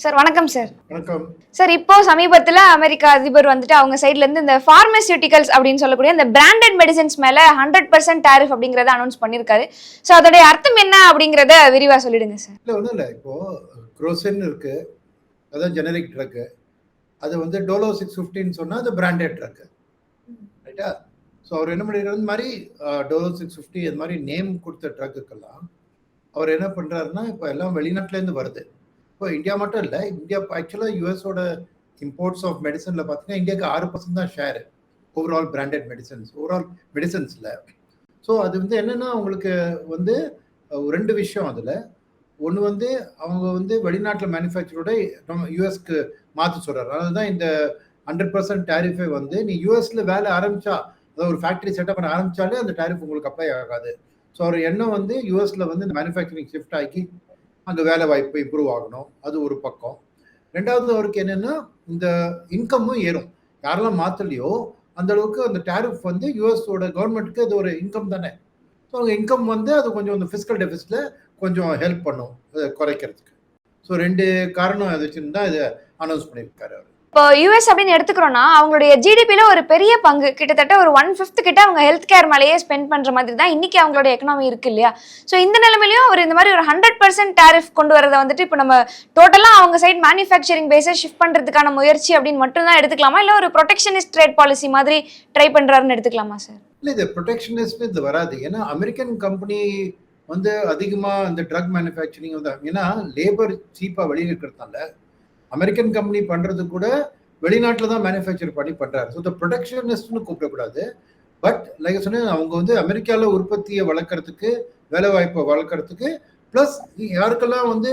Sir வணக்கம் sir. வணக்கம். Sir இப்போ சமீபத்தில் அமெரிக்கா அதிபர் வந்துட்டு அவங்க சைட்ல இருந்து இந்த ஃபார்மசியூட்டிகல்ஸ் அப்படின்னு சொல்லக்கூடிய இந்த பிராண்டட் மெடிசன்ஸ் மேல ஹண்ட்ரட் பர்சன்ட் டேரிஃப் அப்படிங்கறத அனௌன்ஸ் பண்ணியிருக்காரு ஸோ அதோடைய அர்த்தம் என்ன அப்படிங்கறத விரிவா சொல்லிடுங்க சார். இல்லை ஒன்றும் இல்லை. இப்போது குரோசன் இருக்கு. அதான் ஜெனரிக் ட்ரக்கு அது வந்து டோலோ சிக்ஸ் ஃபிஃப்டின்னு சொன்னால் அது பிராண்டட் ட்ரக்கு ரைட்டா ஸோ அவர் என்ன பண்ணிடுறது மாதிரி டோலோ சிக்ஸ் ஃபிஃப்டி இது மாதிரி நேம் கொடுத்த ட்ரக்குக்கெல்லாம் அவர் என்ன பண்ணுறாருன்னா இப்போ எல்லாம் வெளிநாட்டிலேருந்து வருது. இப்போ இந்தியா மட்டும் இல்லை இந்தியா ஆக்சுவலாக யூஎஸோட இம்போர்ட்ஸ் ஆஃப் மெடிசனில் பார்த்தீங்கன்னா இந்தியாவுக்கு ஆறு பர்சன்ட் தான் share overall branded medicines overall மெடிசன்ஸில் so அது வந்து என்னென்னா அவங்களுக்கு வந்து ரெண்டு விஷயம் அதில். ஒன்று வந்து அவங்க வந்து வெளிநாட்டில் மேனுஃபேக்சரோட நம்ம யூஎஸ்க்கு மாற்ற சொல்கிறார் அதுதான் இந்த ஹண்ட்ரட் பர்சன்ட் டேரிஃபை வந்து நீ யூஎஸில் வேலை ஆரம்பிச்சா அதாவது ஒரு ஃபேக்ட்ரி செட்டப் பண்ண ஆரம்பிச்சாலே அந்த டேரிஃப் உங்களுக்கு அப்ளை ஆகாது. ஸோ அவர் எண்ணம் வந்து யூஎஸில் வந்து இந்த மேனுஃபேக்சரிங் ஷிஃப்ட் ஆகி அங்கே வேலை வாய்ப்பு இம்ப்ரூவ் ஆகணும். அது ஒரு பக்கம். ரெண்டாவது அவருக்கு என்னென்னா இந்த இன்கம்மும் ஏறும். யாரெல்லாம் மாற்றலையோ அந்த அளவுக்கு அந்த டேரிஃப் வந்து யூஎஸோட கவர்மெண்ட்டுக்கு அது ஒரு இன்கம் தானே. ஸோ அவங்க இன்கம் வந்து அது கொஞ்சம் இந்த ஃபிசிக்கல் டெபிசிட்டில் கொஞ்சம் ஹெல்ப் பண்ணும் அதை குறைக்கிறதுக்கு. ஸோ ரெண்டு காரணம் அதை வச்சுன்னு தான் இதை அனௌன்ஸ் பண்ணியிருக்காரு அவர். இப்போ யூஎஸ் அப்படின்னு எடுத்துக்கிறோம்னா அவங்களுடைய ஜிடிபியில் ஒரு பெரிய பங்கு. கிட்டத்தட்ட ஒரு ஒன் ஃபிஃப்த் கிட்ட அவங்க ஹெல்த் கேர் மேலேயே ஸ்பெண்ட் பண்ற மாதிரி தான் இன்னைக்கு அவங்களோட எக்கனாமி இருக்கு இல்லையா? ஸோ இந்த நிலைமையிலும் அவர் இந்த மாதிரி ஒரு ஹண்ட்ரட் பர்சன்ட் டேரிஃப் கொண்டு வரதை வந்துட்டு இப்போ நம்ம டோட்டலாக அவங்க சைட் மேனுஃபேக்சரிங் பேஸை ஷிஃப்ட் பண்றதுக்கான முயற்சி அப்படின்னு மட்டும் தான் எடுத்துக்கலாமா? இல்லை ஒரு ப்ரொடெக்ஷனிஸ்ட் ட்ரேட் பாலிசி மாதிரி ட்ரை பண்றாருன்னு எடுத்துக்கலாமா சார் இல்லை இது ப்ரொடெக்ஷனிஸ்ட் இது வராது. ஏன்னா அமெரிக்கன் கம்பெனி வந்து அதிகமாக அந்த ட்ரக் மேனுஃபேக்சரிங் வந்து ஏன்னா லேபர் சீப்பாக வெளியில் இருக்கிறதுனால அமெரிக்கன் கம்பெனி பண்ணுறது கூட வெளிநாட்டில் தான் மேனுஃபேக்சர் பண்ணி பண்ணுறாரு ஸோ இந்த ப்ரொடக்ஷனிஸ்ட்னு கூப்பிடக்கூடாது. பட் லைக் சொன்னேன் அவங்க வந்து அமெரிக்காவில் உற்பத்தியை வளர்க்குறதுக்கு வேலை வாய்ப்பை வளர்க்குறதுக்கு ப்ளஸ் யாருக்கெல்லாம் வந்து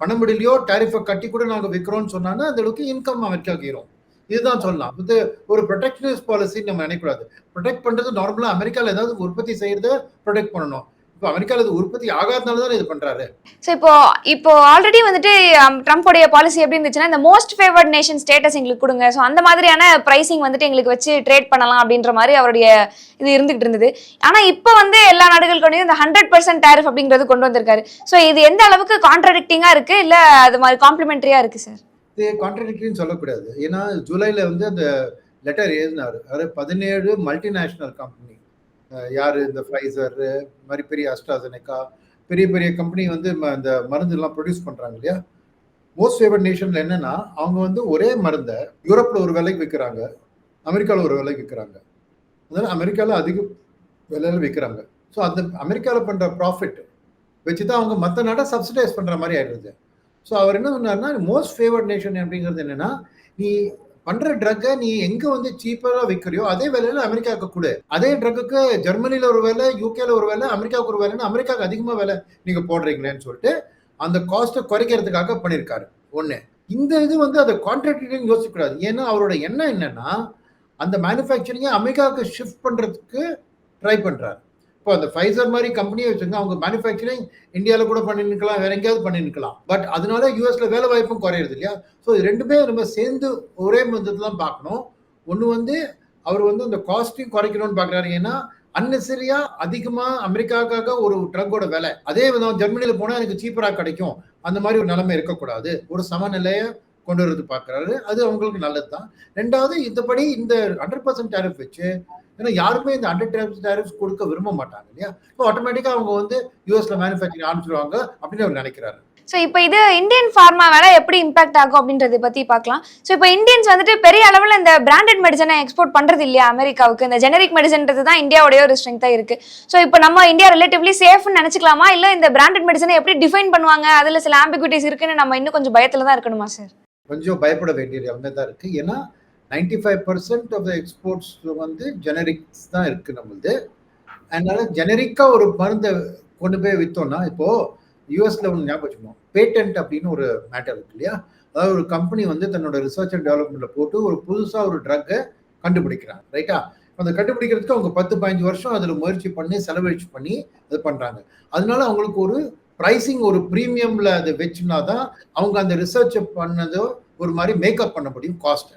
பண்ண முடியலையோ டேரிஃபை கட்டி கூட நாங்கள் விற்கிறோம்னு சொன்னாங்கன்னா அந்த அளவுக்கு இன்கம் அமெரிக்காவுக்கு ஏறும். இதுதான் சொல்லலாம். இது ஒரு ப்ரொடெக்ஷனிஸ்ட் பாலிசி நம்ம நினைக்கூடாது ப்ரொடெக்ட் பண்ணுறது நார்மலாக அமெரிக்காவில் ஏதாவது உற்பத்தி செய்கிறத ப்ரொடெக்ட் பண்ணணும். இப்போ அமெரிக்காவில் இது உற்பத்தி ஆகாதனால தான் இது பண்ணுறாரு ஸோ இப்போ இப்போ ஆல்ரெடி வந்துட்டு um, ட்ரம்ப்போடைய பாலிசி எப்படி இருந்துச்சுன்னா இந்த மோஸ்ட் ஃபேவர்ட் நேஷன் ஸ்டேட்டஸ் எங்களுக்கு கொடுங்க. ஸோ அந்த மாதிரியான ப்ரைசிங் வந்துட்டு எங்களுக்கு வச்சு ட்ரேட் பண்ணலாம் அப்படின்ற மாதிரி அவருடைய இது இருந்துகிட்டு இருந்தது. ஆனால் இப்போ வந்து எல்லா நாடுகளுக்கும் இந்த ஹண்ட்ரட் பர்சன்ட் டேரிஃப் அப்படிங்கிறது கொண்டு வந்திருக்காரு. ஸோ இது எந்த அளவுக்கு கான்ட்ரடிக்டிங்காக இருக்கு? இல்லை அது மாதிரி காம்ப்ளிமெண்ட்ரியா இருக்கு சார் இது கான்ட்ரடிக்ட்னு சொல்லக்கூடாது. ஏன்னா ஜூலையில் வந்து அந்த லெட்டர் எழுதினார். அதாவது பதினேழு மல்டிநேஷ்னல் கம்பெனி யார்? இந்த ஃபைசர் மாதிரி பெரிய அஸ்ட்ராசெனிக்கா பெரிய பெரிய கம்பெனி வந்து ம- இந்த மருந்துலாம் ப்ரொடியூஸ் பண்ணுறாங்க இல்லையா? மோஸ்ட் ஃபேவர்ட் நேஷனில் என்னென்னா அவங்க வந்து ஒரே மருந்தை யூரோப்பில் ஒரு விலைக்கு விற்கிறாங்க அமெரிக்காவில் ஒரு விலைக்கு விற்கிறாங்க அதனால் அமெரிக்காவில் அதிக விலையில் விற்கிறாங்க ஸோ அந்த அமெரிக்காவில் பண்ணுற ப்ராஃபிட் வச்சு தான் அவங்க மற்ற நாட்டை சப்சிடைஸ் பண்ணுற மாதிரி ஆயிடுது. ஸோ அவர் என்ன சொன்னார்னா மோஸ்ட் ஃபேவர்ட் நேஷன் அப்படிங்கிறது என்னென்னா நீ பண்ற ட்ரக்கை நீ எங்க வந்து சீப்பரா விற்கிறியோ அதே விலையில அமெரிக்காவுக்கு கூட. அதே ட்ரக்குக்கு ஜெர்மனில ஒரு வேலை யூகேல ஒரு வேலை அமெரிக்காவுக்கு ஒரு வேலைன்னு அமெரிக்காவுக்கு அதிகமா வேலை நீங்க போடுறீங்களேன்னு சொல்லிட்டு அந்த காஸ்ட்டை குறைக்கிறதுக்காக பண்ணியிருக்காரு. ஒண்ணு. இந்த இது வந்து அதை கான்ட்ராக்டிங் யோசிக்கக்கூடாது. ஏன்னா அவரோட எண்ணம் என்னன்னா அந்த மேனுஃபேக்சரிங்கை அமெரிக்காவுக்கு ஷிஃப்ட் பண்றதுக்கு ட்ரை பண்றாரு. இப்போ அந்த ஃபைசர் மாதிரி கம்பெனியை வச்சுங்க அவங்க மேனுஃபேக்சரிங் இந்தியாவில் கூட பண்ணிருக்கலாம் வேற எங்கேயாவது பண்ணிருக்கலாம். பட் அதனால யூஎஸ்ல வேலை வாய்ப்பும் குறையிறது இல்லையா? ஸோ இது ரெண்டுமே நம்ம சேர்ந்து ஒரே மந்தத்தில் தான் பார்க்கணும். ஒன்று வந்து அவர் வந்து அந்த காஸ்ட்டையும் குறைக்கணும்னு பார்க்குறாரு. ஏன்னா அன்னெசரியா அதிகமாக அமெரிக்காவுக்காக ஒரு ட்ரக்கோட விலை. அதே விதம் ஜெர்மனியில் போனால் எனக்கு சீப்பராக கிடைக்கும். அந்த மாதிரி ஒரு நிலைமை இருக்கக்கூடாது. ஒரு சமநிலையை கொண்டு வரது பார்க்குறாரு. அது அவங்களுக்கு நல்லது தான் ரெண்டாவது இந்தபடி இந்த ஹண்ட்ரட் பர்சன்ட் டேரிஃப் வச்சு ஏன்னா யாருமே இந்த ஹண்ட்ரட் டேரிஃப்ஸ் கொடுக்க விரும்ப மாட்டாங்க இல்லையா? ஸோ ஆட்டோமேட்டிக்காக அவங்க வந்து யூஎஸ்ல மேனுஃபேக்சரிங் ஆரம்பிச்சிருவாங்க அப்படின்னு அவர் நினைக்கிறாரு. ஸோ இப்போ இது இந்தியன் ஃபார்மா மேல எப்படி இம்பாக்ட் ஆகும் அப்படின்றத பத்தி பார்க்கலாம். ஸோ இப்போ இந்தியன்ஸ் வந்துட்டு பெரிய அளவில் இந்த பிராண்டட் மெடிசனை எக்ஸ்போர்ட் பண்றது இல்லையா அமெரிக்காவுக்கு? இந்த ஜெனரிக் மெடிசன்றது தான் இந்தியாவுடைய ஒரு ஸ்ட்ரென்த்தா இருக்கு. ஸோ இப்போ நம்ம இந்தியா ரிலேட்டிவ்லி சேஃப்னு நினைச்சுக்கலாமா? இல்லை இந்த பிராண்டட் மெடிசனை எப்படி டிஃபைன் பண்ணுவாங்க? அதுல சில ஆம்பிகுட்டிஸ் இருக்குன்னு நம்ம இன்னும் கொஞ்சம் பயத்துல தான் இருக்கணுமா சார் கொஞ்சம் பயப்பட வேண்டியது அவங்க தான் இருக்கு. ஏன்னா ninety five percent of the exports வந்து ஜெனரிக்ஸ் தான் இருக்கு நம்மளது. அதனால ஜெனரிக்காக ஒரு மருந்தை கொண்டு போய் விற்றோம்னா இப்போ யூஎஸ்ல ஒன்று ஞாபகம் வச்சுக்கணும் பேட்டன்ட் அப்படின்னு ஒரு மேட்டர் இருக்கு இல்லையா? அதாவது ஒரு கம்பெனி வந்து தன்னோட ரிசர்ச் அண்ட் டெவலப்மெண்ட்ல போட்டு ஒரு புதுசா ஒரு ட்ரக்கை கண்டுபிடிக்கிறாங்க ரைட்டா அந்த கண்டுபிடிக்கிறதுக்கு அவங்க பத்து பதினஞ்சு வருஷம் அதில் முயற்சி பண்ணி செலவழிச்சு பண்ணி இது பண்ணுறாங்க அதனால அவங்களுக்கு ஒரு ப்ரைஸிங் ஒரு ப்ரீமியமில் அதை வச்சுனா தான் அவங்க அந்த ரிசர்ச்சை பண்ணதோ ஒரு மாதிரி மேக்கப் பண்ண முடியும் காஸ்ட்டை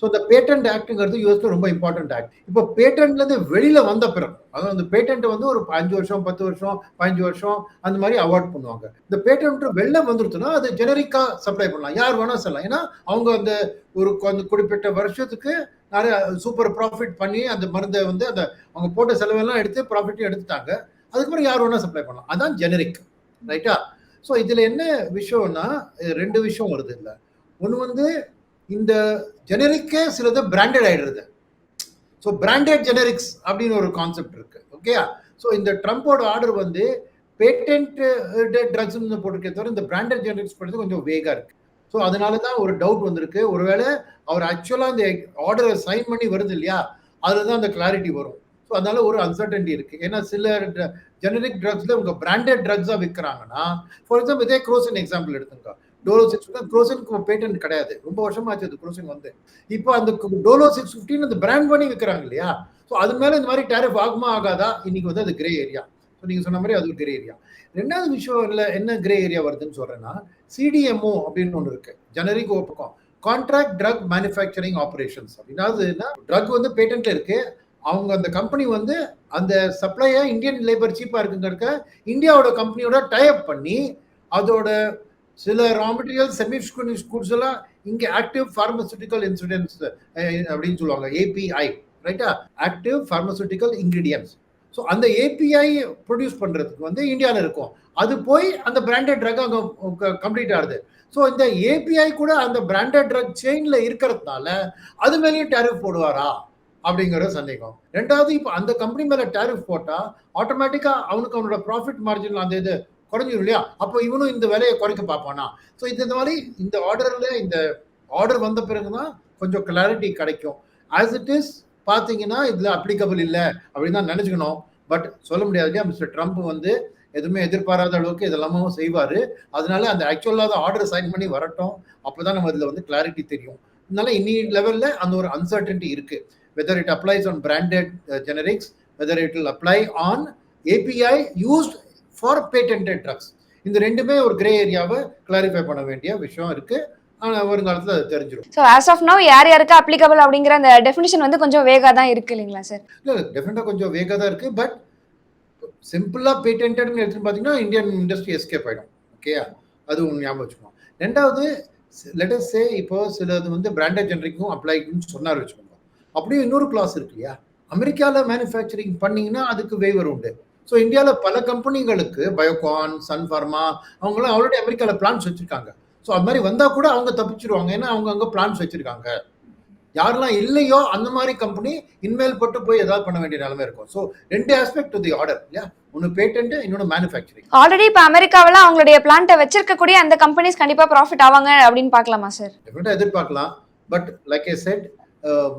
ஸோ இந்த பேட்டன்ட் ஆக்ட்டுங்கிறது யூஎஸ்ல ரொம்ப இம்பார்ட்டன்ட் ஆக்ட் இப்போ பேட்டன்ட்லேருந்து வெளியில் வந்த பிறகு அதாவது அந்த பேட்டன்ட் வந்து ஒரு அஞ்சு வருஷம் பத்து வருஷம் பதினஞ்சு வருஷம் அந்த மாதிரி அவார்ட் பண்ணுவாங்க. இந்த பேட்டன்ட் வெளில வந்துருச்சுன்னா அது ஜெனரிக்காக சப்ளை பண்ணலாம். யார் வேணால் சொல்லலாம். ஏன்னா அவங்க அந்த ஒரு அந்த குறிப்பிட்ட வருஷத்துக்கு நிறைய சூப்பர் ப்ராஃபிட் பண்ணி அந்த மருந்தை வந்து அந்த அவங்க போட்ட செலவெல்லாம் எடுத்து ப்ராஃபிட்டும் எடுத்துட்டாங்க. அதுக்கப்புறம் யார் வேணால் சப்ளை பண்ணலாம். அதான் ஜெனரிக் ரைட்டா ஸோ இதில் என்ன விஷயம்னா ரெண்டு விஷயம் வருது இல்லை ஒன்று வந்து இந்த ஜெனரிக்கே சிலது பிராண்டட் ஆயிடுறது. ஸோ பிராண்டட் ஜெனரிக்ஸ் அப்படின்னு ஒரு கான்செப்ட் இருக்கு. ஓகேயா ஸோ இந்த ட்ரம்ப்போட ஆர்டர் வந்து பேட்டன்ட் ட்ரக்ஸ்னு போட்டிருக்கே தவிர இந்த பிராண்டட் ஜெனரிக்ஸ் பண்ணுறது கொஞ்சம் வேகாக இருக்கு. ஸோ அதனால தான் ஒரு டவுட் வந்திருக்கு. ஒருவேளை அவர் ஆக்சுவலாக இந்த ஆர்டரை சைன் பண்ணி வருது இல்லையா? அதில் தான் அந்த கிளாரிட்டி வரும். ஸோ அதனால ஒரு அன்சர்டன்டி இருக்கு. ஏன்னா சில ஜெனரிக் ட்ரக்ஸ்ல உங்க பிராண்டட் ட்ரக்ஸாக விற்கிறாங்கன்னா ஃபார் எக்ஸாம்பிள் இதே குரோசின் எக்ஸாம்பிள் எடுத்துங்க டோலோ சிக்ஸ் குரோசினுக்கு பேட்டன்ட் கிடையாது. ரொம்ப வருஷமா ஆச்சு அது குரோசின் வந்து. இப்போ அந்த டோலோ சிக்ஸ் ஃபிஃப்டின் அந்த பிராண்ட் பண்ணி விற்கிறாங்க இல்லையா? ஸோ அது மேலே இந்த மாதிரி டேரிஃப் ஆகுமா ஆகாதா? இன்னைக்கு வந்து அது கிரே ஏரியா ஸோ நீங்க சொன்ன மாதிரி அது ஒரு கிரே ஏரியா ரெண்டாவது விஷயம் இல்லை என்ன கிரே ஏரியா வருதுன்னு சொல்றேன்னா சிடிஎம்ஓ அப்படின்னு ஒன்று இருக்கு. ஜெனரிக் பக்கம். கான்ட்ராக்ட் ட்ரக் மேனுஃபேக்சரிங் ஆப்ரேஷன்ஸ் அப்படின்னா ட்ரக் வந்து பேட்டன்ட்ல இருக்கு. அவங்க அந்த கம்பெனி வந்து அந்த சப்ளையை இந்தியன் லேபர் சீப்பாக இருக்குங்கிறக்க இந்தியாவோட கம்பெனியோட டைப் பண்ணி அதோட சில ரா மெட்டீரியல் செமி குட்ஸ் எல்லாம் இங்கே ஆக்டிவ் ஃபார்மசூட்டிக்கல் இன்சிடென்ட்ஸ் அப்படின்னு சொல்லுவாங்க. ஏபிஐ ரைட்டா ஆக்டிவ் ஃபார்மசூட்டிக்கல் இன்கிரீடியன்ஸ் ஸோ அந்த ஏபிஐ ப்ரொடியூஸ் பண்ணுறதுக்கு வந்து இந்தியாவில் இருக்கும். அது போய் அந்த பிராண்டட் ட்ரக் அங்கே கம்ப்ளீட் ஆகுது. ஸோ இந்த ஏபிஐ கூட அந்த பிராண்டட் ட்ரக் செயினில் இருக்கிறதுனால அது மேலேயும் டேரிஃப் போடுவாரா? அப்படிங்கிற சந்தேகம். ரெண்டாவது இப்போ அந்த கம்பெனி மேலே டேரிஃப் போட்டால் ஆட்டோமேட்டிக்காக அவனுக்கு அவனோட ப்ராஃபிட் மார்ஜின் அந்த இது குறைஞ்சிடும் இல்லையா? அப்போ இவனும் இந்த விலையை குறைக்க பார்ப்பானா? ஸோ இந்த மாதிரி இந்த ஆர்டரில் இந்த ஆர்டர் வந்த பிறகு தான் கொஞ்சம் கிளாரிட்டி கிடைக்கும். ஆஸ் இட் இஸ் பார்த்தீங்கன்னா இதில் அப்ளிகபிள் இல்லை அப்படின்னு தான் நினச்சிக்கணும். பட் சொல்ல முடியாது இல்லையா? மிஸ்டர் ட்ரம்ப் வந்து எதுவுமே எதிர்பாராத அளவுக்கு இதெல்லாமும் செய்வார். அதனால அந்த ஆக்சுவலாக ஆர்டர் சைன் பண்ணி வரட்டும். அப்போதான் நம்ம இதில் வந்து கிளாரிட்டி தெரியும். அதனால இன்னி லெவலில் அந்த ஒரு அன்சர்டன்டி இருக்குது whether it applies on branded generics whether it will apply on API used for patented drugs. இந்த ரெண்டுமே ஒரு கிரே ஏரியாவை கிளாரிஃபை பண்ண வேண்டிய விஷயம் இருக்கு. வருங்காலத்துல அது தெரிஞ்சிடும் ஸோ ஆஸ் ஆஃப் நவ் யார் யாருக்கு அப்ளிகபிள் அப்படிங்கிற அந்த டெஃபினிஷன் வந்து கொஞ்சம் வேகா தான் இருக்கு இல்லைங்களா சார் இல்ல டெஃபினட்டா கொஞ்சம் வேகா தான் இருக்கு. பட் சிம்பிளா பேட்டன்டட்னு எடுத்துன்னு பாத்தீங்கன்னா இந்தியன் இண்டஸ்ட்ரி எஸ்கேப் ஆயிடும். ஓகேயா அது உங்க ஞாபகம் வச்சுக்கணும். ரெண்டாவது லெட்டஸ் சே இப்போ சிலது வந்து பிராண்டட் ஜெனரிக்கும் அப்ளைன்னு சொன்னார் வச்சுக்கோங்க. அப்படியே இன்னொரு கிளாஸ் இருக்கு இல்லையா? அமெரிக்காவில் மேனுஃபேக்சரிங் பண்ணீங்கன்னா அதுக்கு வேவர் உண்டு. ஸோ இந்தியாவில் பல கம்பெனிகளுக்கு பயோகான் சன் ஃபார்மா அவங்களாம் ஆல்ரெடி அமெரிக்காவில் பிளான்ஸ் வச்சிருக்காங்க. ஸோ அது மாதிரி வந்தால் கூட அவங்க தப்பிச்சிருவாங்க. ஏன்னா அவங்க அங்கே பிளான்ஸ் வச்சிருக்காங்க. யாரெல்லாம் இல்லையோ அந்த மாதிரி கம்பெனி இன்மேல் பட்டு போய் ஏதாவது பண்ண வேண்டிய நிலைமை இருக்கும். ஸோ ரெண்டு ஆஸ்பெக்ட் டு தி ஆர்டர் இல்லையா? ஒன்று பேட்டன்ட் இன்னொன்று மேனுஃபேக்சரிங் ஆல்ரெடி இப்போ அமெரிக்காவில் அவங்களுடைய பிளான்ட்டை வச்சிருக்கக்கூடிய அந்த கம்பெனிஸ் கண்டிப்பாக ப்ராஃபிட் ஆவாங்க அப்படின்னு பார்க்கலாமா சார் டெஃபினட்டாக எதிர்பார்க்கலாம். பட் லைக் ஏ செட்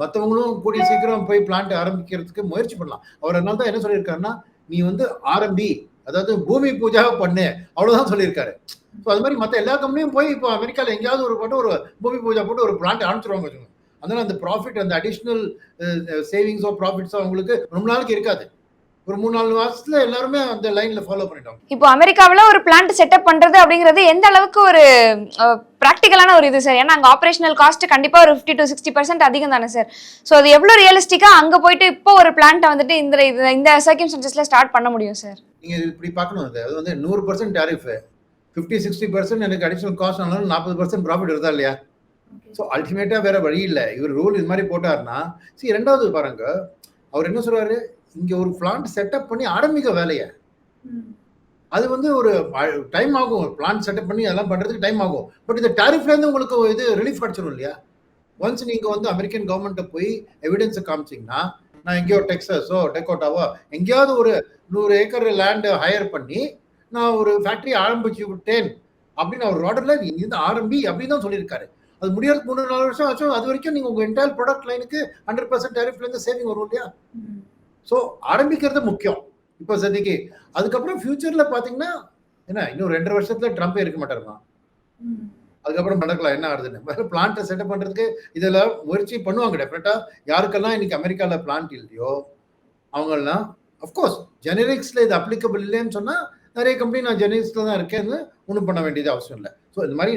மற்றவங்களும் கூடிய சீக்கிரம் போய் பிளான்ட் ஆரம்பிக்கிறதுக்கு முயற்சி பண்ணலாம். அவர் அதனால தான் என்ன சொல்லியிருக்காருன்னா நீ வந்து ஆரம்பி அதாவது பூமி பூஜாவை பண்ணு. அவ்வளவுதான் சொல்லியிருக்காரு. ஸோ அது மாதிரி மற்ற எல்லா கம்பெனியும் போய் இப்போ அமெரிக்காவில் எங்கேயாவது ஒரு போட்டு ஒரு பூமி பூஜா போட்டு ஒரு பிளான்ட் அனுப்பிச்சிருவாங்க வச்சுக்கோங்க. அதனால அந்த ப்ராஃபிட் அந்த அடிஷ்னல் சேவிங்ஸோ ப்ராஃபிட்ஸோ அவங்களுக்கு ரொம்ப நாளைக்கு இருக்காது. ஒரு மூணு நாலு மாசத்துல எல்லாருமே அந்த லைன்ல ஃபாலோ பண்ணிட்டாங்க. இப்போ அமெரிக்காவில் ஒரு பிளான்ட் செட்டப் பண்றது அப்படிங்கிறது எந்த அளவுக்கு ஒரு ப்ராக்டிக்கலான ஒரு இது சார் ஏன்னா அங்கே ஆப்ரேஷனல் காஸ்ட் கண்டிப்பாக ஒரு ஃபிஃப்டி டு சிக்ஸ்டி பர்சன்ட் அதிகம் தானே சார் ஸோ அது எவ்வளோ ரியலிஸ்டிக்காக அங்கே போயிட்டு இப்போ ஒரு பிளான்ட்டை வந்துட்டு இந்த இது- இந்த சர்க்கிம்ஸ்டன்சஸில் ஸ்டார்ட் பண்ண முடியும் சார் நீங்க இப்படி பார்க்கணும் அது. அது வந்து நூறு percent tariff fifty sixty percent எனக்கு அடிஷனல் காஸ்ட் ஆனாலும் நாற்பது பர்சன்ட் ப்ராஃபிட் வருதா இல்லையா? ஸோ அல்டிமேட்டா வேற வழி இல்லை. இவர் ரூல் இது மாதிரி போட்டாருன்னா சரி ரெண்டாவது பாருங்க. அவர் என்ன சொல்றாரு? இங்க ஒரு பிளான்ட் செட்டப் பண்ணி ஆரம்பிக்க வேலையை. அது வந்து ஒரு டைம் ஆகும். பிளான் செட்டப் பண்ணி அதெல்லாம் பண்றதுக்கு டைம் ஆகும். பட் இந்த டேரிஃப்லேருந்து உங்களுக்கு இது ரிலீஃப் கிடைச்சிடும் இல்லையா? ஒன்ஸ் நீங்க வந்து அமெரிக்கன் கவர்மெண்ட்டை போய் எவிடன்ஸை காமிச்சிங்கன்னா நான் எங்கேயோ டெக்ஸஸோ டெக்கோட்டாவோ எங்கேயாவது ஒரு நூறு ஏக்கர் லேண்டு ஹையர் பண்ணி நான் ஒரு ஃபேக்டரி ஆரம்பிச்சு விட்டேன் அப்படின்னு அவர் ஆர்டர்ல இங்கிருந்து ஆரம்பி அப்படின்னு தான் சொல்லியிருக்காரு. அது முடியறதுக்கு மூணு நாலு வருஷம் ஆச்சும் அது வரைக்கும் நீங்க உங்க என்டையர் ப்ராடக்ட் லைனுக்கு ஹண்ட்ரட் பர்சன்ட் டேரிஃப்ல இருந்து சேவிங் வரும் இல்லையா? ஸோ ஆரம்பிக்கிறது முக்கியம். இப்போ சதிக்கு அதுக்கப்புறம் ஃபியூச்சரில் பார்த்தீங்கன்னா என்ன இன்னும் ரெண்டரை வருஷத்துல ட்ரம்ப் இருக்க மாட்டாருமா? அதுக்கப்புறம் நடக்கலாம் என்ன ஆகுதுன்னு. பிளான்ட்டை செட்டப் பண்ணுறதுக்கு இதெல்லாம் முயற்சி பண்ணுவாங்க டெஃபினட்டாக யாருக்கெல்லாம் இன்னைக்கு அமெரிக்காவில் பிளான்ட் இல்லையோ அவங்கெல்லாம் அஃப்கோர்ஸ் ஜெனரிக்ஸில் இது அப்ளிகபிள் இல்லைன்னு சொன்னால் நிறைய கம்பெனி நான் ஜெனரிக்ஸில் தான் இருக்கேன்னு ஒன்றும் பண்ண வேண்டியது அவசியம் இல்லை. ஸோ இந்த மாதிரி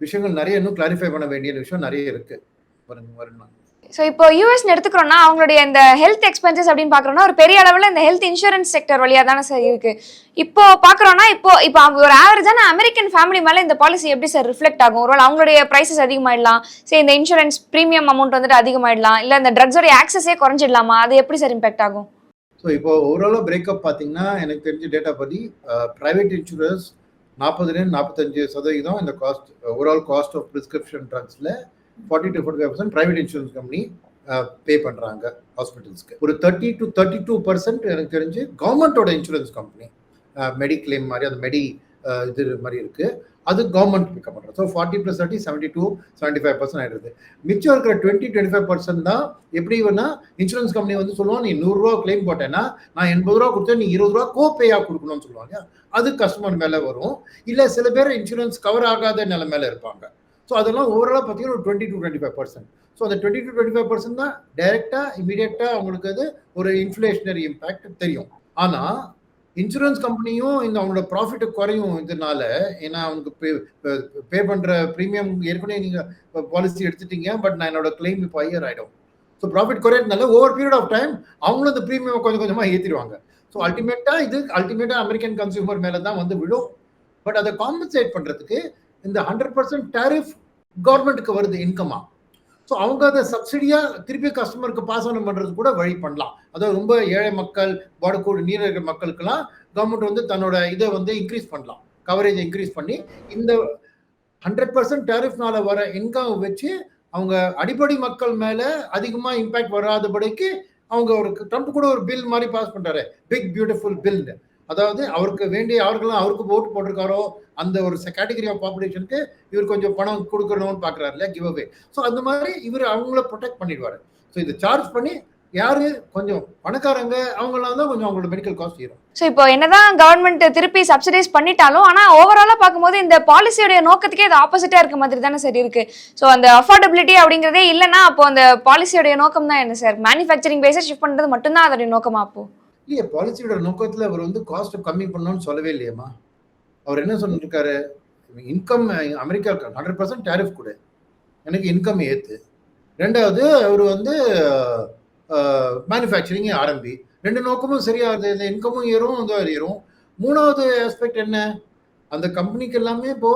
விஷயங்கள் நிறைய இன்னும் கிளாரிஃபை பண்ண வேண்டிய விஷயம் நிறைய இருக்குது வரும் வரணும் ஸோ இப்போ யூஎஸ் எடுத்துக்கிறோம்னா அவங்களுடைய இந்த ஹெல்த் எக்ஸ்பென்சஸ் அப்படின்னு பார்க்குறோம்னா ஒரு பெரிய அளவில் இந்த ஹெல்த் இன்சூரன்ஸ் செக்டர் வழியாக தானே சார் இருக்கு. இப்போ பார்க்குறோன்னா இப்போ இப்போ அவங்க ஒரு ஆவரேஜான அமெரிக்கன் ஃபேமிலி மேலே இந்த பாலிசி எப்படி சார் ரிஃப்ளெக்ட் ஆகும்? ஒருவேளை அவங்களுடைய ப்ரைஸஸ் அதிகமாயிடலாம். சரி இந்த இன்சூரன்ஸ் ப்ரீமியம் அமௌண்ட் வந்துட்டு அதிகமாயிடலாம். இல்லை இந்த ட்ரக்ஸோடைய ஆக்சஸே குறைஞ்சிடலாமா? அது எப்படி சார் இம்பாக்ட் ஆகும்? ஸோ இப்போ ஓவராலாக பிரேக்கப் பார்த்தீங்கன்னா எனக்கு தெரிஞ்ச டேட்டா படி ப்ரைவேட் இன்சூரன்ஸ் நாற்பதுலேருந்து நாற்பத்தஞ்சு சதவீதம் இந்த cost overall cost of prescription ட்ரக்ஸில் forty to forty five percent private insurance company pay பண்ணுறாங்க ஹாஸ்பிட்டல்ஸ்க்கு ஒரு thirty to thirty two percent எனக்கு தெரிஞ்சு கவர்மெண்ட்டோட இன்சூரன்ஸ் கம்பெனி மெடிக்ளைம் மாதிரி அந்த மெடி uh, இது மாதிரி இருக்குது அது கவர்மெண்ட் பிக்கப் பண்ணுறது so forty plus thirty seventy to seventy five percent ஆகிடுது மிச்சம் இருக்கிற டுவெண்ட்டி டுவெண்ட்டி ஃபைவ் பர்சன்ட் தான் எப்படி வேணா இன்சூரன்ஸ் கம்பெனி வந்து சொல்லுவான் நீ நூறுரூவா கிளைம் போட்டேன்னா நான் எண்பது ரூபா கொடுத்தேன் நீ இருபது ரூபா கோ கொடுக்கணும்னு சொல்லுவாங்க. அது கஸ்டமர் மேலே வரும். இல்லை சில பேர் இன்சூரன்ஸ் கவர் ஆகாத நிலைமையில இருப்பாங்க. ஸோ அதெல்லாம் ஓவராலாக பார்த்தீங்கன்னா ஒரு twenty to twenty five percent so அந்த twenty to twenty five percent தான் டைரெக்டாக இமீடியட்டாக அவங்களுக்கு அது ஒரு இன்ஃப்ளேஷனரி இம்பேக்ட் தெரியும். ஆனால் இன்சூரன்ஸ் கம்பெனியும் இந்த அவங்களோட ப்ராஃபிட் குறையும் இதனால ஏன்னா அவனுக்கு பே பே பண்ணுற ப்ரீமியம் ஏற்கனவே நீங்கள் பாலிசி எடுத்துட்டீங்க பட் நான் என்னோட கிளைம் இப்போ ஹையர் ஆகிடும் ஸோ ப்ராஃபிட் குறையிறதுனால ஓவர் பீரியட் ஆஃப் டைம் அவங்களும் இந்த ப்ரீமியம் கொஞ்சம் கொஞ்சமாக ஏற்றிடுவாங்க ஸோ அல்டிமேட்டாக இது அல்டிமேட்டாக அமெரிக்கன் கன்சியூமர் மேலே தான் வந்து விழும். பட் அதை காம்பன்சேட் பண்ணுறதுக்கு இந்த ஹண்ட்ரட் பர்சன்ட் டேரிஃப் கவர்மெண்ட்டுக்கு வருது இன்கமா ஸோ அவங்க அதை சப்சிடியாக திருப்பி கஸ்டமருக்கு பாஸ் ஆன் பண்ணுறது கூட வழி பண்ணலாம். அதாவது ரொம்ப ஏழை மக்கள் வடக்கூடு நீர் இருக்கிற மக்களுக்கெல்லாம் கவர்மெண்ட் வந்து தன்னோட இதை வந்து இன்க்ரீஸ் பண்ணலாம். கவரேஜ் இன்க்ரீஸ் பண்ணி இந்த ஹண்ட்ரட் பர்சன்ட் டேரிஃப்னால வர இன்கம் வச்சு அவங்க அடிப்படை மக்கள் மேலே அதிகமாக இம்பேக்ட் வராதபடிக்கு அவங்க ஒரு ட்ரம்ப் கூட ஒரு பில் மாதிரி பாஸ் பண்ணுறாரு பிக் பியூட்டிஃபுல் பில்னு அதாவது அவருக்கு வேண்டிய அவர்களும் அவருக்கு ஓட்டு போட்டிருக்காரோ அந்த ஒரு கேட்டகரி ஆஃப் பாப்புலேஷனுக்கு இவர் கொஞ்சம் பணம் கொடுக்கணும்னு பார்க்குறாரு இல்லையா? கிவ் அவே ஸோ அந்த மாதிரி இவர் அவங்கள ப்ரொடெக்ட் பண்ணிடுவார். ஸோ இதை சார்ஜ் பண்ணி யாரு? கொஞ்சம் பணக்காரங்க அவங்களாம் தான் கொஞ்சம் அவங்களோட மெடிக்கல் காஸ்ட் ஏறும். ஸோ இப்போ என்னதான் கவர்மெண்ட் திருப்பி சப்சிடைஸ் பண்ணிட்டாலும் ஆனால் ஓவராலாக பார்க்கும்போது இந்த பாலிசியோடைய நோக்கத்துக்கே இது ஆப்போசிட்டாக இருக்க மாதிரி தானே சார் இருக்கு. ஸோ அந்த அஃபோர்டபிலிட்டி அப்படிங்கிறதே இல்லைன்னா அப்போ அந்த பாலிசியோடைய நோக்கம் தான் என்ன சார் மேனுஃபேக்சரிங் பேஸை ஷிஃப்ட் பண்ணுறது மட்டும்தான் அதோடைய நோக்கமா அப்போ? இல்லையே பாலிசியோட நோக்கத்தில் அவர் வந்து காஸ்ட் கம்மி பண்ணணும்னு சொல்லவே இல்லையம்மா. அவர் என்ன சொல்லியிருக்காரு income America hundred percent tariff கொடு. எனக்கு இன்கம் ஏற்று ரெண்டாவது அவர் வந்து மேனுஃபேக்சரிங் ஆரம்பி. ரெண்டு நோக்கமும் சரியாகுது. இந்த இன்கமும் ஏறும் அந்த ஏறும். மூணாவது ஆஸ்பெக்ட் என்ன? அந்த கம்பெனிக்கு எல்லாமே இப்போ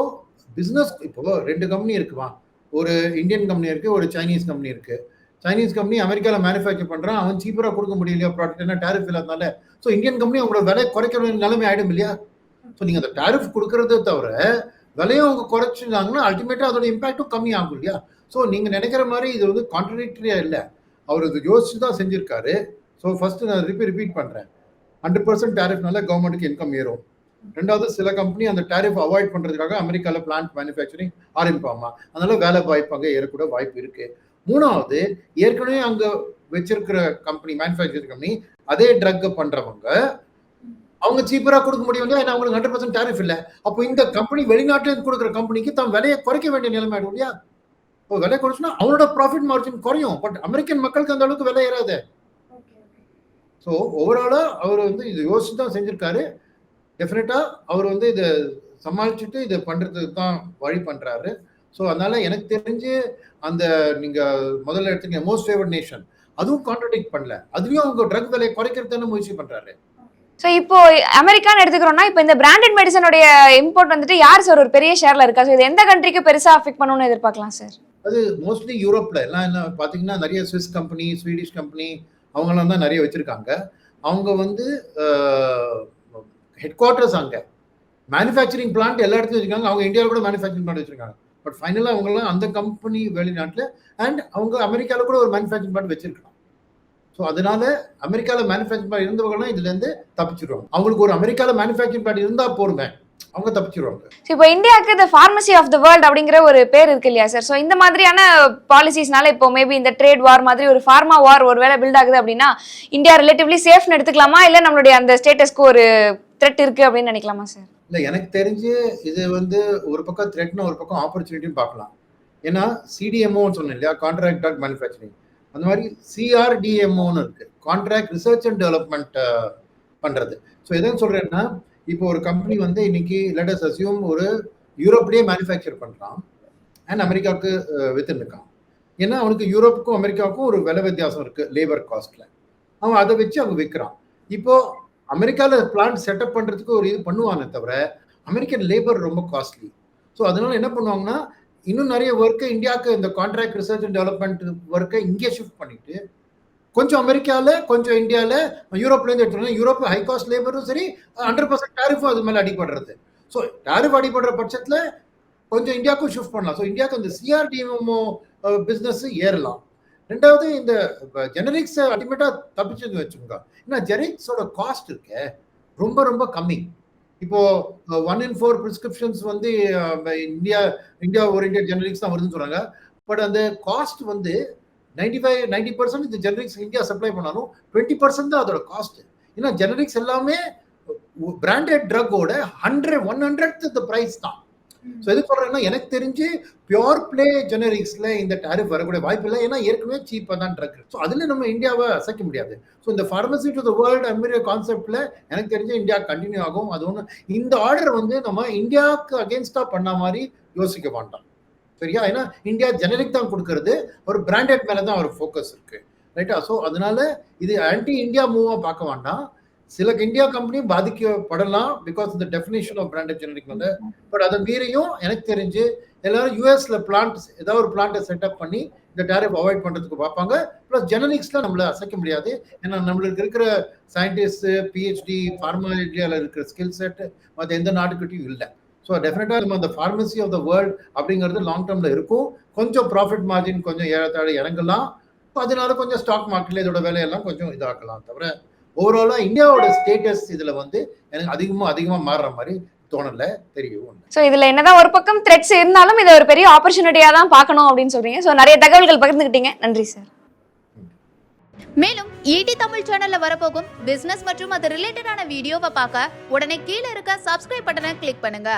பிஸ்னஸ் இப்போ ரெண்டு கம்பெனி இருக்குமா? ஒரு இந்தியன் கம்பெனி இருக்கு ஒரு சைனீஸ் கம்பெனி இருக்குது சைனீஸ் கம்பெனி அமெரிக்காவில் மேனுஃபேக்சர் பண்ணுறான் அவன் சீப்பராக கொடுக்க முடியலையா ப்ராடக்ட் என்ன டேரிஃப் இல்லாதனால. ஸோ இந்தியன் கம்பெனி அவங்களோட விலை குறைக்கிற நிலைமை ஆகிடும் இல்லையா? ஸோ நீங்கள் அந்த டேரிஃப் கொடுக்கறத தவிர விலையும் அவங்க குறைச்சிருந்தாங்கன்னா அல்டிமேட்டாக அதோட இம்பாக்டும் கம்மி ஆகும் இல்லையா? ஸோ நீங்கள் நினைக்கிற மாதிரி இது வந்து கான்ட்ரடிக்டரியாக இல்லை. அவர் இது யோசிச்சு தான் செஞ்சுருக்காரு. ஸோ ஃபர்ஸ்ட் நான் ரிப்பீட் ரிப்பீட் பண்ணுறேன் ஹண்ட்ரட் பர்சன்ட் டேரிஃப்னால கவர்மெண்ட்டுக்கு இன்கம் ஏறும். ரெண்டாவது சில கம்பெனி அந்த டேரிஃப் அவாய்ட் பண்ணுறதுக்காக அமெரிக்காவில் பிளான்ட் மேனுஃபேக்சரிங் ஆரம்பிப்பாமா அதனால வேலை வாய்ப்பு அங்கே ஏறக்கூட வாய்ப்பு இருக்குது மூணாவது ஏற்கனவே அங்கே வச்சிருக்கிற கம்பெனி மேனுஃபேக்சர் கம்பெனி அதே ட்ரக் பண்றவங்க அவங்க சீப்பரா கொடுக்க முடியும் இல்லையா ஏன்னா அவங்களுக்கு ஹண்ட்ரட் பர்சன்ட் டேரிஃப் இல்லை. அப்போ இந்த கம்பெனி வெளிநாட்டில் கொடுக்குற கம்பெனிக்கு தான் விலையை குறைக்க வேண்டிய நிலைமை ஆயிடும் இல்லையா? இப்போ விலை குறைச்சுன்னா அவனோட ப்ராஃபிட் மார்ஜின் குறையும். பட் அமெரிக்கன் மக்களுக்கு அந்த அளவுக்கு விலை ஏறாது. ஸோ ஓவராலா அவர் வந்து இது யோசிச்சு தான் செஞ்சிருக்காரு. டெஃபினட்டா அவர் வந்து இதை சமாளிச்சுட்டு இதை பண்றதுக்கு தான் வழி பண்றாரு. ஸோ அதனால எனக்கு தெரிஞ்சு அந்த நீங்க முதல்ல எடுத்துங்க மோஸ்ட் ஃபேவர்ட் நேஷன் அதுவும் கான்ட்ரடிக்ட் பண்ணல. அதுலயும் அவங்க ட்ரக் விலையை குறைக்கிறதுன்னு முயற்சி பண்றாரு. ஸோ இப்போ அமெரிக்கான்னு எடுத்துக்கிறோம்னா இப்போ இந்த பிராண்டட் மெடிசனுடைய இம்போர்ட் வந்துட்டு யார் சார் ஒரு பெரிய ஷேர்ல இருக்கா? ஸோ இது எந்த கண்ட்ரிக்கு பெருசா அஃபெக்ட் பண்ணணும்னு எதிர்பார்க்கலாம் சார் அது மோஸ்ட்லி யூரோப்ல. எல்லாம் என்ன பார்த்தீங்கன்னா நிறைய சுவிஸ் கம்பெனி ஸ்வீடிஷ் கம்பெனி அவங்களாம் தான் நிறைய வச்சிருக்காங்க. அவங்க வந்து ஹெட் குவார்ட்டர்ஸ் அங்கே. மேனுஃபேக்சரிங் பிளான்ட் எல்லா இடத்துலையும் வச்சிருக்காங்க. அவங்க இந்தியாவில் கூட மேனுஃபேக்சரிங் பிளான்ட் வச்சிருக்காங்க. பட் ஃபைனலாக அவங்களாம் அந்த கம்பெனி வெளிநாட்டில் அண்ட் அவங்க அமெரிக்காவில் கூட ஒரு மேனுஃபேக்சரிங் பிளான்ட் வச்சிருக்கலாம். ஸோ அதனால அமெரிக்காவில் மேனுஃபேக்சரிங் பிளான்ட் இருந்தவங்கலாம் இதுலேருந்து தப்பிச்சிடுவாங்க அவங்களுக்கு ஒரு அமெரிக்காவில் மேனுஃபேக்சரிங் பிளான்ட் இருந்தால் போருங்க. அவங்க தப்பிச்சிருவாங்க. இப்போ இந்தியாவுக்கு இந்த ஃபார்மசி ஆஃப் த வேர்ல்ட் அப்படிங்கிற ஒரு பேர் இருக்கு இல்லையா சார் ஸோ இந்த மாதிரியான பாலிசிஸ்னால இப்போ மேபி இந்த ட்ரேட் வார் மாதிரி ஒரு ஃபார்மா வார் ஒரு வேளை பில்ட் ஆகுது அப்படின்னா இந்தியா ரிலேட்டிவ்லி சேஃப்னு எடுத்துக்கலாமா? இல்லை நம்மளுடைய அந்த ஸ்டேட்டஸ்க்கு ஒரு த்ரெட் இருக்கு அப்படின்னு நினைக்கலாமா சார் இல்லை எனக்கு தெரிஞ்சு இது வந்து ஒரு பக்கம் த்ரெட்னு ஒரு பக்கம் ஆப்பர்ச்சுனிட்டியும் பார்க்கலாம். ஏன்னா சிடிஎம்ஓன்னு சொன்னேன் இல்லையா? கான்ட்ராக்ட் டாக் மேனுஃபேக்சரிங் அந்த மாதிரி சிஆர்டிஎம்ஓன்னு இருக்குது கான்ட்ராக்ட் ரிசர்ச் அண்ட் டெவலப்மெண்ட் பண்ணுறது ஸோ எதுன்னு சொல்கிறேன்னா இப்போ ஒரு கம்பெனி வந்து இன்னைக்கு லெட்டஸ் அசியூம் ஒரு யூரோப்லேயே மேனுஃபேக்சர் பண்ணுறான் அண்ட் அமெரிக்காவுக்கு வித்துன்னு இருக்கான் ஏன்னா அவனுக்கு யூரோப்புக்கும் அமெரிக்காவுக்கும் ஒரு விலை வித்தியாசம் இருக்குது லேபர் காஸ்ட்டில் அவன் அதை வச்சு அவங்க விற்கிறான் இப்போது அமெரிக்கால பிளான்ட் செட்டப் பண்றதுக்கு ஒரு இது பண்ணுவாங்க தவிர அமெரிக்கன் லேபர் ரொம்ப காஸ்ட்லி ஸோ அதனால என்ன பண்ணுவாங்கன்னா இன்னும் நிறைய ஒர்க்கை இந்தியாவுக்கு இந்த கான்ட்ராக்ட் ரிசர்ச் அண்ட் டெவலப்மெண்ட் ஒர்க்கை இங்கே ஷிஃப்ட் பண்ணிட்டு கொஞ்சம் அமெரிக்காவில் கொஞ்சம் இந்தியாவில் யூரோப்லேருந்து எடுத்துருந்தோம் யூரோப் ஹை காஸ்ட் லேபரும் சரி ஹண்ட்ரட் பர்சன்ட் டேரிஃபும் அது மேலே அடிபடுறது. ஸோ டேரிஃப் அடிபடுற பட்சத்தில் கொஞ்சம் இந்தியாவுக்கும் ஷிஃப்ட் பண்ணலாம். ஸோ இந்தியாவுக்கு இந்த சிஆர்டிஎம்ஓ பிஸ்னஸ் ஏறலாம். ரெண்டாவது இந்த ஜெனரிக்ஸை அல்டிமேட்டாக தப்பிச்சுன்னு வச்சுக்கோங்க. ஏன்னா ஜெனரிக்ஸோட காஸ்ட் இருக்கே. ரொம்ப ரொம்ப கம்மி. இப்போ ஒன் இன் ஃபோர் ப்ரிஸ்கிரிப்ஷன்ஸ் வந்து இந்தியா இந்தியா ஓரியன்ட் ஜெனரிக்ஸ் தான் வருதுன்னு சொல்றாங்க. பட் அந்த காஸ்ட் வந்து நைன்டி ஃபைவ் நைன்டி பர்சன்ட் இந்த ஜெனரிக்ஸ் இந்தியா சப்ளை பண்ணாலும் டுவெண்ட்டி பர்சன்ட் தான் அதோட காஸ்ட் ஏன்னா ஜெனரிக்ஸ் எல்லாமே branded ட்ரக்கோட hundred one hundred the price தான். ஸோ எது சொல்றேன்னா எனக்கு தெரிஞ்சு பியோர் பிளே ஜெனரிக்ஸ்ல இந்த டாரிஃப் வரக்கூடிய வாய்ப்பு இல்லை. ஏன்னா ஏற்கனவே சீப்பாக தான் இருக்கு ஸோ அதுல நம்ம இந்தியாவை அசைக்க முடியாது. ஸோ இந்த ஃபார்மசி டு த வேர்ல்டு அமெரிக்க கான்செப்ட்ல எனக்கு தெரிஞ்சு இந்தியா கண்டினியூ ஆகும். அது ஒன்று இந்த ஆர்டர் வந்து நம்ம இந்தியாவுக்கு அகேன்ஸ்டா பண்ண மாதிரி யோசிக்க வேண்டாம். சரியா? ஏன்னா இந்தியா ஜெனரிக் தான் கொடுக்கறது. ஒரு பிராண்டட் மேல தான் ஒரு ஃபோக்கஸ் இருக்கு. ரைட்டா ஸோ அதனால இது ஆன்டி இந்தியா மூவா பார்க்க வேண்டாம். சில இந்தியா கம்பெனி பாதிக்கப்படலாம் பிகாஸ் இந்த டெஃபினேஷன் ஆஃப் பிராண்டட் ஜெனரிக் வந்து. பட் அதை மீறியும் எனக்கு தெரிஞ்சு எல்லாரும் யூஎஸ்ல பிளான்ட் ஏதாவது ஒரு பிளான்ட்டை செட்டப் பண்ணி இந்த டேரிஃப் அவாய்ட் பண்ணுறதுக்கு பார்ப்பாங்க. ப்ளஸ் ஜெனரிக்ஸ்லாம் நம்மளை அசைக்க முடியாது. ஏன்னா நம்மளுக்கு இருக்கிற சயின்டிஸ்ட் பிஹெச்டி ஃபார்மா இந்தியாவில் இருக்கிற ஸ்கில் செட் மற்ற எந்த நாட்டுக்கிட்டையும் இல்லை. ஸோ டெஃபினட்டாக நம்ம அந்த ஃபார்மசி ஆஃப் த வேர்ல்ட் அப்படிங்கிறது லாங் டேர்மில் இருக்கும். கொஞ்சம் ப்ராஃபிட் மார்ஜின் கொஞ்சம் ஏறத்தாழ இறங்கலாம். அதனால கொஞ்சம் ஸ்டாக் மார்க்கெட்டில் இதோட விலையெல்லாம் கொஞ்சம் இதாக்கலாம் தவிர ஓவராலா இந்தியாவோட ஸ்டேட்டஸ் இதுல வந்து எனக்கு அதிகமா அதிகமா மாறுற மாதிரி தோணல. தெரியவும் இல்லை. ஸோ இதுல என்னதான் ஒரு பக்கம் த்ரெட்ஸ் இருந்தாலும் இதை ஒரு பெரிய ஆப்பர்ச்சுனிட்டியா தான் பார்க்கணும் அப்படின்னு சொல்றீங்க. ஸோ நிறைய தகவல்கள் பகிர்ந்துக்கிட்டீங்க. நன்றி சார் மேலும் ஈடி தமிழ் சேனல்ல வரப்போகும் பிசினஸ் மற்றும் அது ரிலேட்டடான வீடியோவை பார்க்க உடனே கீழே இருக்க சப்ஸ்கிரைப் பட்டனை கிளிக் பண்ணுங்க.